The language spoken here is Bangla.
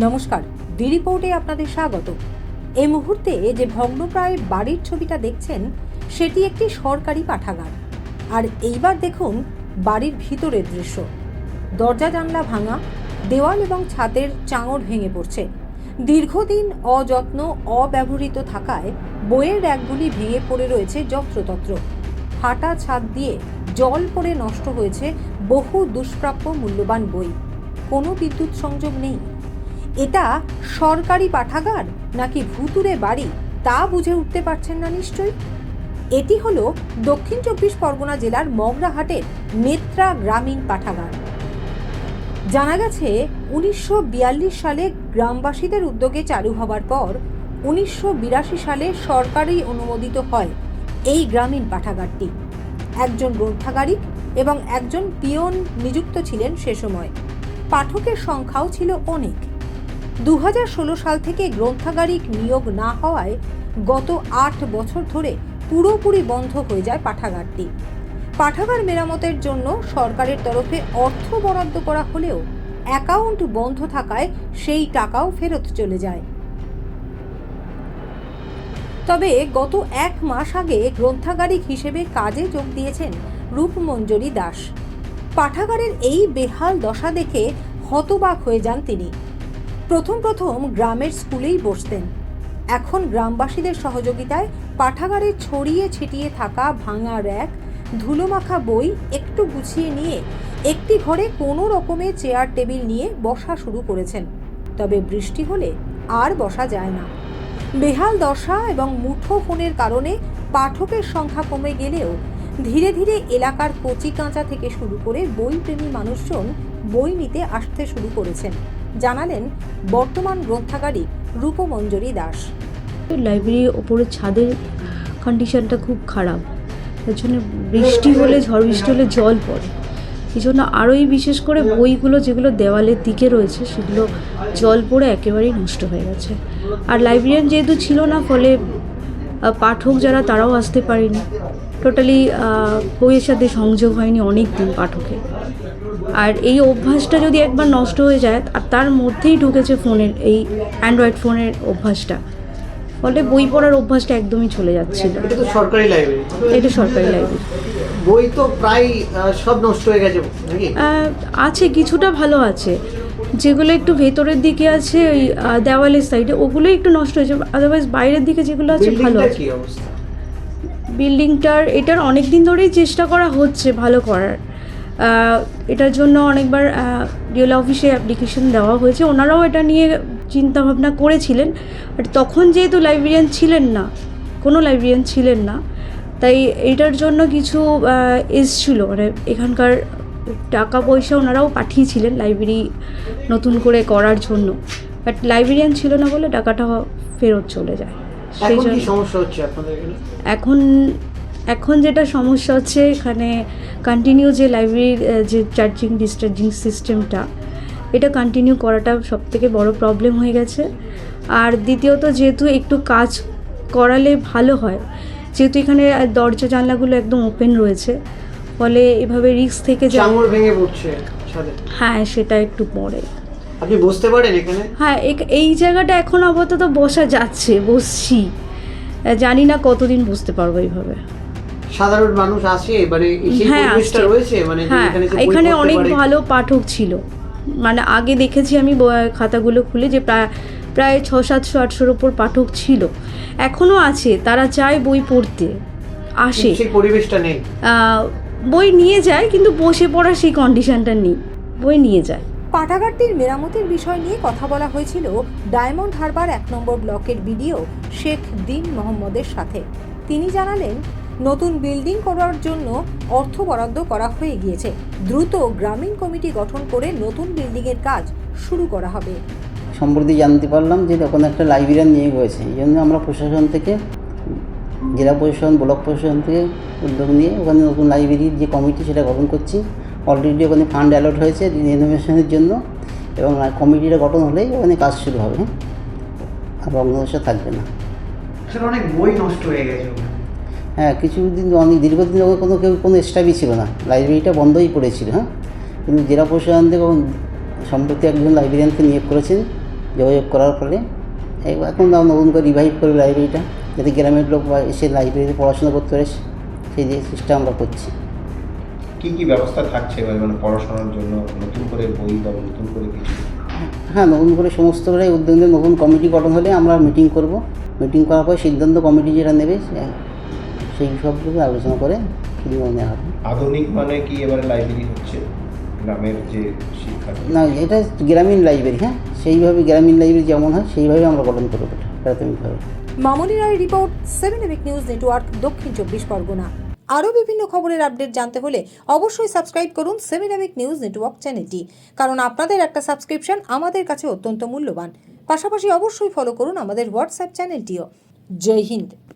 নমস্কার ডি রিপোর্টে আপনাদের স্বাগত। এই মুহূর্তে যে ভগ্নপ্রায় বাড়ির ছবিটা দেখছেন, সেটি একটি সরকারি পাঠাগার। আর এইবার দেখুন বাড়ির ভিতরের দৃশ্য। দরজা, জানলা ভাঙা, দেওয়াল এবং ছাদের চাঙড় ভেঙে পড়ছে। দীর্ঘদিন অযত্ন, অব্যবহৃত থাকায় বইয়ের র্যাকগুলি ভেঙে পড়ে রয়েছে যত্রতত্র। ফাটা ছাদ দিয়ে জল পড়ে নষ্ট হয়েছে বহু দুষ্প্রাপ্য মূল্যবান বই। কোনো বিদ্যুৎ সংযোগ নেই। এটা সরকারি পাঠাগার নাকি ভুতুরে বাড়ি তা বুঝে উঠতে পারছেন না নিশ্চয়ই? এটি হলো দক্ষিণ চব্বিশ পরগনা জেলার মগরাহাটের নেত্রা গ্রামীণ পাঠাগার। জানা গেছে, উনিশশো বিয়াল্লিশ সালে গ্রামবাসীদের উদ্যোগে চালু হবার পর উনিশশো বিরাশি সালে সরকারি অনুমোদিত হয় এই গ্রামীণ পাঠাগারটি। একজন গ্রন্থাগারিক এবং একজন পিয়ন নিযুক্ত ছিলেন সে সময়। পাঠকের সংখ্যাও ছিল অনেক। দু হাজার ষোলো সাল থেকে গ্রন্থাগারিক নিয়োগ না হওয়ায় গত আট বছর ধরে পুরোপুরি বন্ধ হয়ে যায় পাঠাগারটি। পাঠাগার মেরামতের জন্য সরকারের তরফে অর্থ বরাদ্দ করা হলেও অ্যাকাউন্ট বন্ধ থাকায় সেই টাকাও ফেরত চলে যায়। তবে গত এক মাস আগে গ্রন্থাগারিক হিসেবে কাজে যোগ দিয়েছেন রূপমঞ্জরি দাস। পাঠাগারের এই বেহাল দশা দেখে হতবাক হয়ে যান তিনি। প্রথম প্রথম গ্রামের স্কুলেই বসতেন। এখন গ্রামবাসীদের সহযোগিতায় পাঠাগারে ছড়িয়ে ছিটিয়ে থাকা ভাঙা র্যাক, ধুলোমাখা বই একটু গুছিয়ে নিয়ে একটি ঘরে কোনো রকমে চেয়ার টেবিল নিয়ে বসা শুরু করেছেন। তবে বৃষ্টি হলে আর বসা যায় না। বেহাল দশা এবং মুঠো ফোনের কারণে পাঠকের সংখ্যা কমে গেলেও ধীরে ধীরে এলাকার কচি কাঁচা থেকে শুরু করে বইপ্রেমী মানুষজন বই নিতে আসতে শুরু করেছেন। জানালেন বর্তমান গ্রন্থাগারী রূপমঞ্জরি দাস। লাইব্রেরির ওপরের ছাদের কন্ডিশনটা খুব খারাপ। তার জন্য বৃষ্টি হলে, ঝড় বৃষ্টি হলে জল পড়ে। এই জন্য আরোই বিশেষ করে বইগুলো যেগুলো দেওয়ালের দিকে রয়েছে, সেগুলো জল পড়ে একেবারেই নষ্ট হয়ে গেছে। আর লাইব্রেরিয়ান যেহেতু ছিল না, ফলে পাঠক যারা তারাও আসতে পারেনি। টোটালি বইয়ের সাথে সংযোগ হয়নি অনেক দিন পাঠকের। আর এই অভ্যাসটা যদি একবার নষ্ট হয়ে যায় আর তার মধ্যেই ঢুকেছে ফোনের এই অ্যান্ড্রয়েড ফোনের অভ্যাসটা। ফলে বই পড়ার অভ্যাসটা একদমই চলে যাচ্ছিল। এটা তো সরকারি লাইব্রেরি এটা সরকারি লাইব্রেরি বই তো প্রায় সব নষ্ট হয়ে গেছে আছে কিছুটা ভালো আছে। যেগুলো একটু ভেতরের দিকে আছে ওই দেওয়ালের সাইডে ওগুলো একটু নষ্ট হয়েছে আদারওয়াইজ বাইরের দিকে যেগুলো আছে ভালো বিল্ডিংটার আছে বিল্ডিংটার এটার অনেক দিন ধরেই চেষ্টা করা হচ্ছে ভালো করার। এটার জন্য অনেকবার ডিওলা অফিসে অ্যাপ্লিকেশন দেওয়া হয়েছে। ওনারাও এটা নিয়ে চিন্তা ভাবনা করেছিলেন বাট তখন যেহেতু লাইব্রেরিয়ান ছিলেন না কোনো লাইব্রেরিয়ান ছিলেন না তাই এটার জন্য কিছু এসছিল। মানে এখানকার টাকা পয়সা ওনারাও পাঠিয়েছিলেন লাইব্রেরি নতুন করে করার জন্য। বাট লাইব্রেরিয়ান ছিল না বলে টাকাটা ফেরত চলে যায়। সেই জন্য সমস্যা হচ্ছে আপনাদের এখন? এখন যেটা সমস্যা হচ্ছে এখানে কন্টিনিউ যে লাইব্রেরির যে চার্জিং ডিসচার্জিং সিস্টেমটা এটা কন্টিনিউ করাটা সব থেকে বড় প্রবলেম হয়ে গেছে। আর দ্বিতীয়ত যেহেতু একটু কাজ করালে ভালো হয় যেহেতু এখানে দরজা জানলাগুলো একদম ওপেন রয়েছে ফলে এভাবে রিস্ক থেকে যা চাঙড় ভেঙে পড়ছে ছাদে। হ্যাঁ সেটা একটু পড়ে আপনি বসতে পারেন এখানে? হ্যাঁ এই জায়গাটা এখন আপাতত বসা যাচ্ছে বসছি। জানি না কতদিন বসতে পারব এইভাবে। সাধারণ মানুষ আসে মানে হ্যাঁ রয়েছে মানে হ্যাঁ এখানে অনেক ভালো পাঠক ছিল। মানে আগে দেখেছি আমি খাতাগুলো খুলে যে প্রায় প্রায় ছ সাতশো আটশোর ওপর পাঠক ছিল। এখনও আছে তারা চায় বই পড়তে আসে। পরিবেশটা নেই। বই নিয়ে যায় কিন্তু বসে পড়ার সেই কন্ডিশনটা নেই। বই নিয়ে যায়। পাঠাগারটির মেরামতের বিষয় নিয়ে কথা বলা হয়েছিল ডায়মন্ড হারবার এক নম্বর ব্লকের বিডিও শেখ দিন মোহাম্মদের সাথে। তিনি জানালেন নতুন বিল্ডিং করার জন্য অর্থ বরাদ্দ করা হয়ে গিয়েছে। দ্রুত গ্রামীণ কমিটি গঠন করে নতুন বিল্ডিংয়ের কাজ শুরু করা হবে। সম্প্রতি জানতে পারলাম যে তখন একটা লাইব্রেরিয়ান নিয়োগ হয়েছে। এই জন্য আমরা প্রশাসন থেকে জেলা প্রশাসন ব্লক প্রশাসন থেকে উদ্যোগ নিয়ে ওখানে নতুন লাইব্রেরির যে কমিটি সেটা গঠন করছি। অলরেডি ওখানে ফান্ড অ্যালট হয়েছে রিনোভেশনের জন্য এবং কমিটিটা গঠন হলেই ওখানে কাজ শুরু হবে। আর বঙ্গদশা থাকবে না। অনেক বই নষ্ট হয়ে গেছে। হ্যাঁ কিছুদিন অনেক দীর্ঘদিন ওখানে কোনো কেউ কোনো স্টাফই ছিল না। লাইব্রেরিটা বন্ধই পড়েছিল হ্যাঁ? কিন্তু জেলা প্রশাসন থেকে সম্প্রতি একজন লাইব্রেরিয়ানকে নিয়োগ করেছেন। যোগাযোগ করার ফলে। এখন নতুন করে রিভাইভ করবে লাইব্রেরিটা যাতে গ্রামের লোক বা এসে লাইব্রেরিতে পড়াশোনা করতে পারে সেই যে চেষ্টা আমরা করছি। কি কি ব্যবস্থা থাকছে এবার মানে পড়াশোনার জন্য? নতুন করে বই বা নতুন করে কিছু? হ্যাঁ নতুন করে সমস্ত করে উদ্যোগের নতুন কমিটি গঠন হলে আমরা মিটিং করব। মিটিং করার পর সিদ্ধান্ত কমিটি যেটা নেবে সেই সবগুলো আলোচনা করে সিদ্ধান্ত নেওয়া হবে। আধুনিক মানে কি এবারে লাইব্রেরি হচ্ছে? গ্রামের যে শিক্ষা না এটা গ্রামীণ লাইব্রেরি হ্যাঁ? সেইভাবে গ্রামীণ লাইব্রেরি যেমন হয় সেইভাবে আমরা গঠন করব প্রাথমিকভাবে। মামনি রায় রিপোর্ট সেভেন এবিক নিউজ নেটওয়ার্ক দক্ষিণ চব্বিশ পরগনা। আরও বিভিন্ন খবরের আপডেট জানতে হলে অবশ্যই সাবস্ক্রাইব করুন সেভেন এবিক নিউজ নেটওয়ার্ক চ্যানেলটি, কারণ আপনাদের একটা সাবস্ক্রিপশন আমাদের কাছে অত্যন্ত মূল্যবান। পাশাপাশি অবশ্যই ফলো করুন আমাদের হোয়াটসঅ্যাপ চ্যানেলটিও। জয় হিন্দ।